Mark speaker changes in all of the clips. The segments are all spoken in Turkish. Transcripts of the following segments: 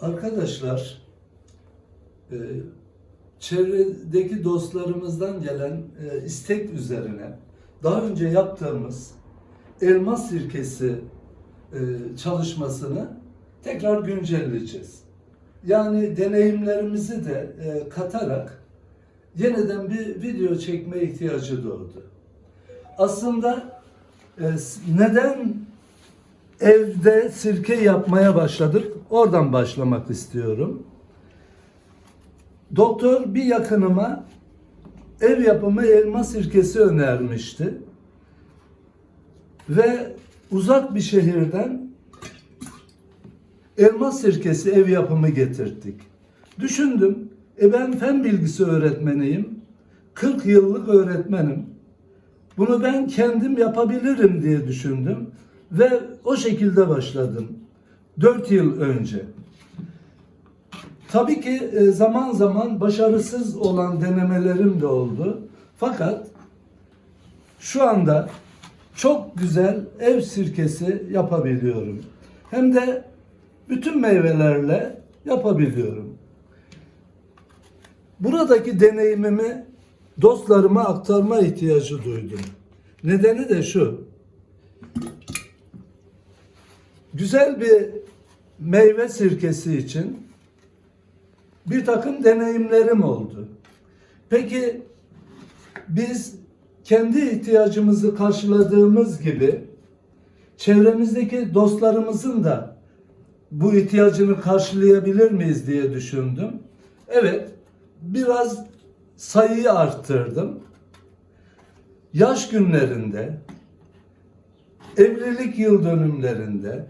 Speaker 1: Arkadaşlar, e, çevredeki dostlarımızdan gelen e, istek üzerine daha önce yaptığımız elma sirkesi e, çalışmasını tekrar güncelleyeceğiz. Yani deneyimlerimizi de e, katarak yeniden bir video çekme ihtiyacı doğdu. Aslında e, neden evde sirke yapmaya başladık? Oradan başlamak istiyorum. Doktor bir yakınıma ev yapımı elma sirkesi önermişti. Ve uzak bir şehirden elma sirkesi ev yapımı getirdik. Düşündüm, e ben fen bilgisi öğretmeniyim. 40 yıllık öğretmenim. Bunu ben kendim yapabilirim diye düşündüm ve o şekilde başladım. 4 yıl önce. Tabii ki e, zaman zaman başarısız olan denemelerim de oldu. Fakat şu anda çok güzel ev sirkesi yapabiliyorum. Hem de bütün meyvelerle yapabiliyorum. Buradaki deneyimimi dostlarıma aktarma ihtiyacı duydum. Nedeni de şu. Güzel bir meyve sirkesi için bir takım deneyimlerim oldu. Peki biz kendi ihtiyacımızı karşıladığımız gibi çevremizdeki dostlarımızın da bu ihtiyacını karşılayabilir miyiz diye düşündüm. Evet, biraz sayıyı arttırdım. Yaş günlerinde, evlilik yıl dönümlerinde,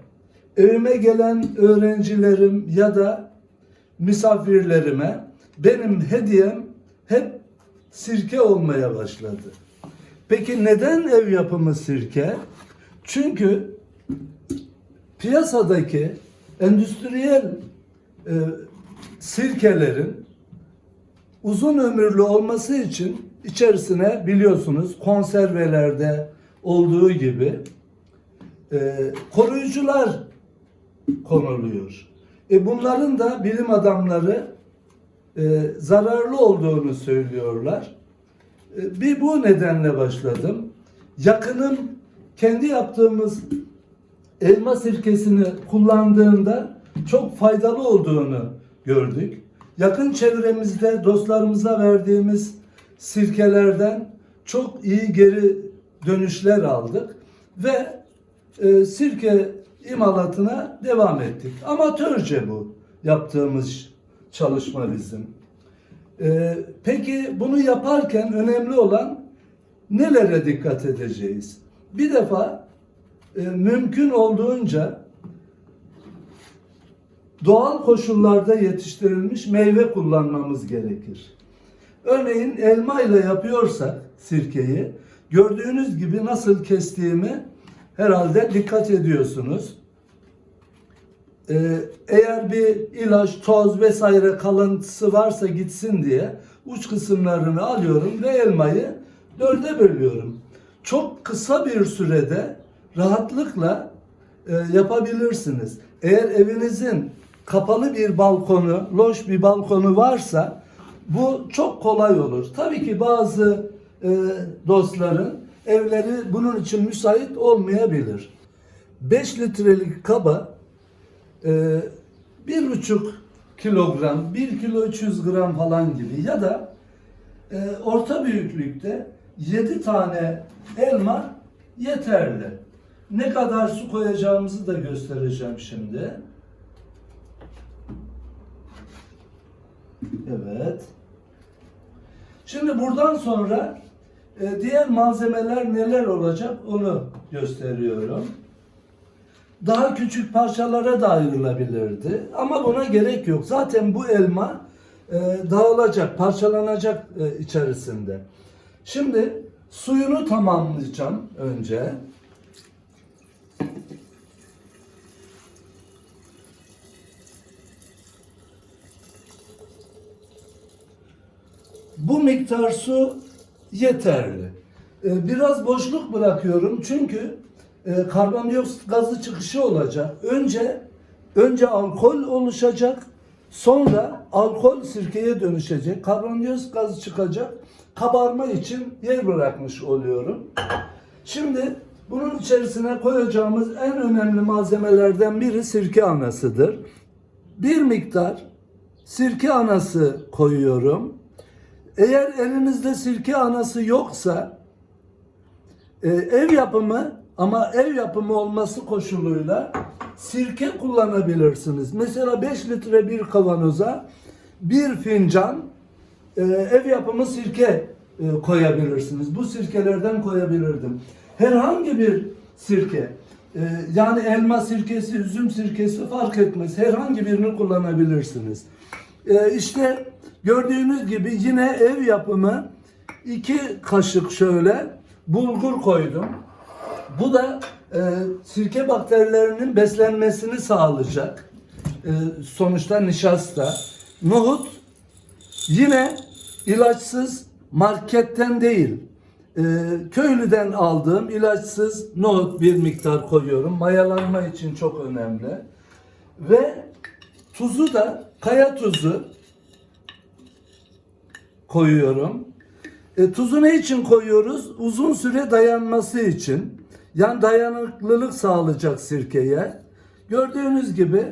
Speaker 1: evime gelen öğrencilerim ya da misafirlerime benim hediyem hep sirke olmaya başladı. Peki neden ev yapımı sirke? Çünkü piyasadaki endüstriyel e, sirkelerin uzun ömürlü olması için içerisine biliyorsunuz konservelerde olduğu gibi e, koruyucular konuluyor. E bunların da bilim adamları e, zararlı olduğunu söylüyorlar. E, bir bu nedenle başladım. Yakınım kendi yaptığımız elma sirkesini kullandığında çok faydalı olduğunu gördük. Yakın çevremizde dostlarımıza verdiğimiz sirkelerden çok iyi geri dönüşler aldık ve e, sirke imalatına devam ettik. Amatörce bu yaptığımız çalışma bizim. E, peki bunu yaparken önemli olan nelere dikkat edeceğiz? Bir defa e, mümkün olduğunca doğal koşullarda yetiştirilmiş meyve kullanmamız gerekir. Örneğin elma ile yapıyorsak sirkeyi gördüğünüz gibi nasıl kestiğimi herhalde dikkat ediyorsunuz. Ee, eğer bir ilaç, toz vesaire kalıntısı varsa gitsin diye uç kısımlarını alıyorum ve elmayı dörde bölüyorum. Çok kısa bir sürede rahatlıkla e, yapabilirsiniz. Eğer evinizin kapalı bir balkonu, loş bir balkonu varsa bu çok kolay olur. Tabii ki bazı e, dostların evleri bunun için müsait olmayabilir. 5 litrelik kaba e, bir buçuk kilogram, 1 kilo 300 gram falan gibi ya da e, orta büyüklükte 7 tane elma yeterli. Ne kadar su koyacağımızı da göstereceğim şimdi. Evet. Şimdi buradan sonra e, diğer malzemeler neler olacak onu gösteriyorum. Daha küçük parçalara da ayrılabilirdi ama buna gerek yok. Zaten bu elma e, dağılacak, parçalanacak e, içerisinde. Şimdi suyunu tamamlayacağım önce. Bu miktar su yeterli. Ee, Biraz boşluk bırakıyorum çünkü e, karbondioksit gazı çıkışı olacak. Önce Önce alkol oluşacak, sonra alkol sirkeye dönüşecek, karbondioksit gazı çıkacak, kabarma için yer bırakmış oluyorum. Şimdi bunun içerisine koyacağımız en önemli malzemelerden biri sirke anasıdır. Bir miktar sirke anası koyuyorum. Eğer elinizde sirke anası yoksa e, ev yapımı ama ev yapımı olması koşuluyla sirke kullanabilirsiniz. Mesela 5 litre bir kavanoza bir fincan e, ev yapımı sirke e, koyabilirsiniz. Bu sirkelerden koyabilirdim. Herhangi bir sirke e, yani elma sirkesi, üzüm sirkesi fark etmez. Herhangi birini kullanabilirsiniz. E, işte gördüğünüz gibi yine ev yapımı iki kaşık şöyle bulgur koydum. Bu da e, sirke bakterilerinin beslenmesini sağlayacak. E, sonuçta nişasta. Nohut yine ilaçsız marketten değil. e, köylüden aldığım ilaçsız nohut bir miktar koyuyorum. Mayalanma için çok önemli. Ve tuzu da kaya tuzu koyuyorum. E, tuzu ne için koyuyoruz? Uzun süre dayanması için. Yani dayanıklılık sağlayacak sirkeye. Gördüğünüz gibi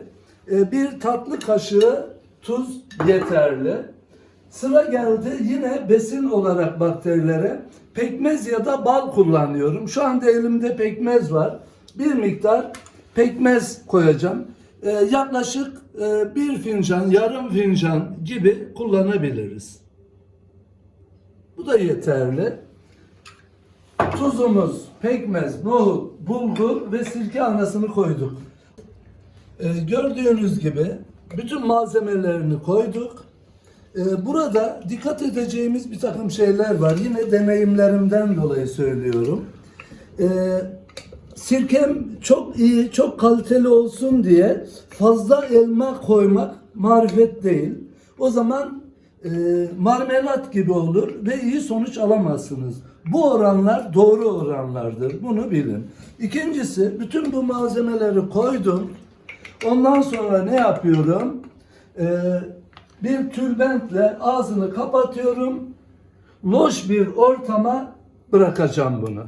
Speaker 1: e, bir tatlı kaşığı tuz yeterli. Sıra geldi yine besin olarak bakterilere pekmez ya da bal kullanıyorum. Şu anda elimde pekmez var. Bir miktar pekmez koyacağım. E, yaklaşık e, bir fincan, yarım fincan gibi kullanabiliriz. Bu da yeterli. Tuzumuz, pekmez, nohut, bulgur ve sirke anasını koyduk. Ee, gördüğünüz gibi bütün malzemelerini koyduk. Ee, burada dikkat edeceğimiz bir takım şeyler var. Yine deneyimlerimden dolayı söylüyorum. Ee, sirkem çok iyi, çok kaliteli olsun diye fazla elma koymak marifet değil. O zaman e, marmelat gibi olur ve iyi sonuç alamazsınız. Bu oranlar doğru oranlardır. Bunu bilin. İkincisi bütün bu malzemeleri koydum. Ondan sonra ne yapıyorum? Ee, bir tülbentle ağzını kapatıyorum. Loş bir ortama bırakacağım bunu.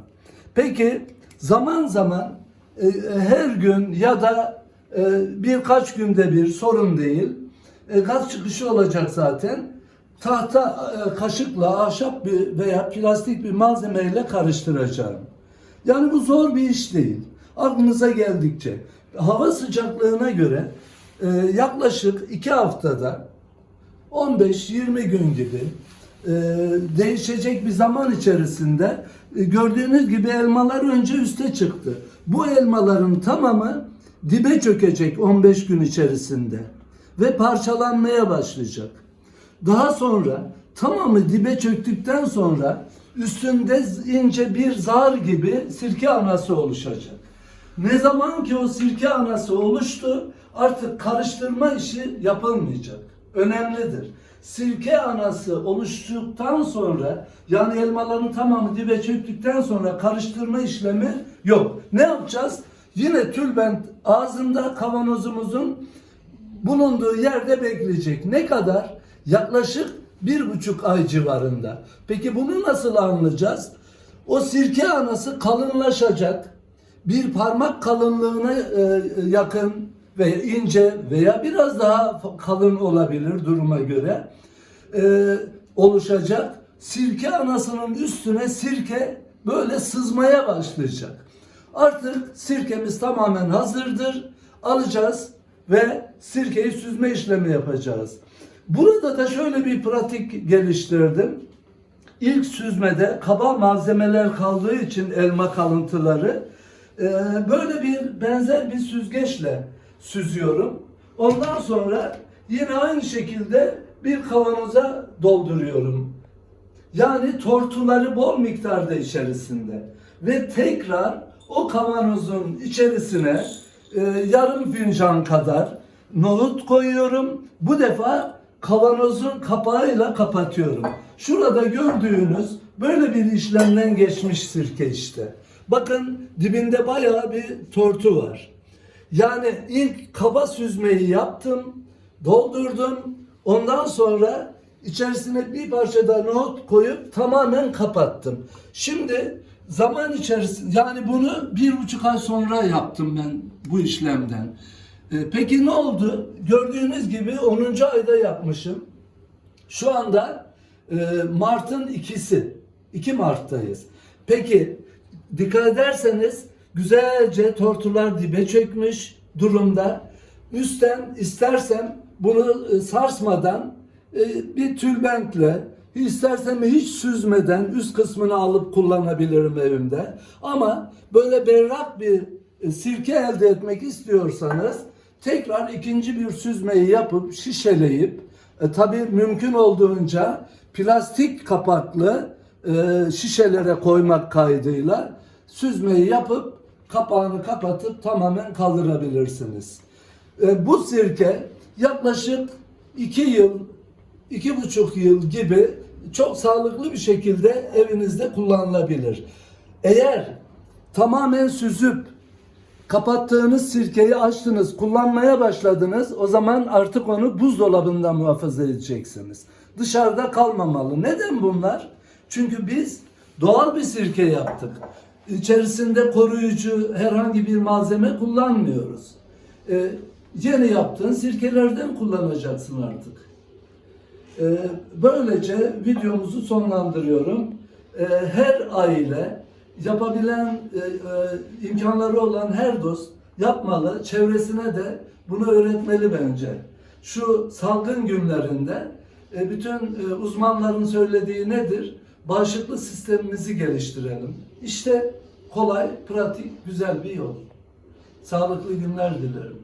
Speaker 1: Peki zaman zaman e, her gün ya da e, birkaç günde bir sorun değil. E, gaz çıkışı olacak zaten. Tahta e, kaşıkla ahşap bir veya plastik bir malzemeyle karıştıracağım. Yani bu zor bir iş değil. Aklınıza geldikçe. Hava sıcaklığına göre e, yaklaşık iki haftada 15-20 gün gibi e, değişecek bir zaman içerisinde gördüğünüz gibi elmalar önce üste çıktı. Bu elmaların tamamı dibe çökecek 15 gün içerisinde ve parçalanmaya başlayacak. Daha sonra tamamı dibe çöktükten sonra üstünde ince bir zar gibi sirke anası oluşacak. Ne zaman ki o sirke anası oluştu artık karıştırma işi yapılmayacak. Önemlidir. Sirke anası oluştuktan sonra yani elmaların tamamı dibe çöktükten sonra karıştırma işlemi yok. Ne yapacağız? Yine tülbent ağzında kavanozumuzun bulunduğu yerde bekleyecek. Ne kadar? Yaklaşık bir buçuk ay civarında. Peki bunu nasıl anlayacağız? O sirke anası kalınlaşacak. Bir parmak kalınlığına e, yakın veya ince veya biraz daha kalın olabilir duruma göre e, oluşacak. Sirke anasının üstüne sirke böyle sızmaya başlayacak. Artık sirkemiz tamamen hazırdır. Alacağız ve sirkeyi süzme işlemi yapacağız. Burada da şöyle bir pratik geliştirdim. İlk süzmede kaba malzemeler kaldığı için elma kalıntıları e, böyle bir benzer bir süzgeçle süzüyorum. Ondan sonra yine aynı şekilde bir kavanoza dolduruyorum. Yani tortuları bol miktarda içerisinde. Ve tekrar o kavanozun içerisine e, yarım fincan kadar nohut koyuyorum. Bu defa kavanozun kapağıyla kapatıyorum. Şurada gördüğünüz böyle bir işlemden geçmiş sirke işte. Bakın dibinde bayağı bir tortu var. Yani ilk kaba süzmeyi yaptım, doldurdum. Ondan sonra içerisine bir parça da nohut koyup tamamen kapattım. Şimdi zaman içerisinde yani bunu bir buçuk ay sonra yaptım ben bu işlemden. Ee, peki ne oldu? Gördüğünüz gibi 10. ayda yapmışım. Şu anda e, Mart'ın ikisi. 2 Mart'tayız. Peki dikkat ederseniz güzelce tortular dibe çökmüş durumda. Üstten istersem bunu e, sarsmadan e, bir tülbentle istersem hiç süzmeden üst kısmını alıp kullanabilirim evimde. Ama böyle berrak bir e, sirke elde etmek istiyorsanız tekrar ikinci bir süzmeyi yapıp şişeleyip e, tabii mümkün olduğunca plastik kapaklı e, şişelere koymak kaydıyla süzmeyi yapıp kapağını kapatıp tamamen kaldırabilirsiniz. E, bu sirke yaklaşık 2 yıl, iki buçuk yıl gibi çok sağlıklı bir şekilde evinizde kullanılabilir. Eğer tamamen süzüp kapattığınız sirkeyi açtınız, kullanmaya başladınız. O zaman artık onu buzdolabında muhafaza edeceksiniz. Dışarıda kalmamalı. Neden bunlar? Çünkü biz doğal bir sirke yaptık. İçerisinde koruyucu herhangi bir malzeme kullanmıyoruz. Ee, yeni yaptığın sirkelerden kullanacaksın artık. Ee, böylece videomuzu sonlandırıyorum. Ee, her aile yapabilen e, e, imkanları olan her dost yapmalı. Çevresine de bunu öğretmeli bence. Şu salgın günlerinde e, bütün e, uzmanların söylediği nedir? Bağışıklık sistemimizi geliştirelim. İşte kolay, pratik, güzel bir yol. Sağlıklı günler dilerim.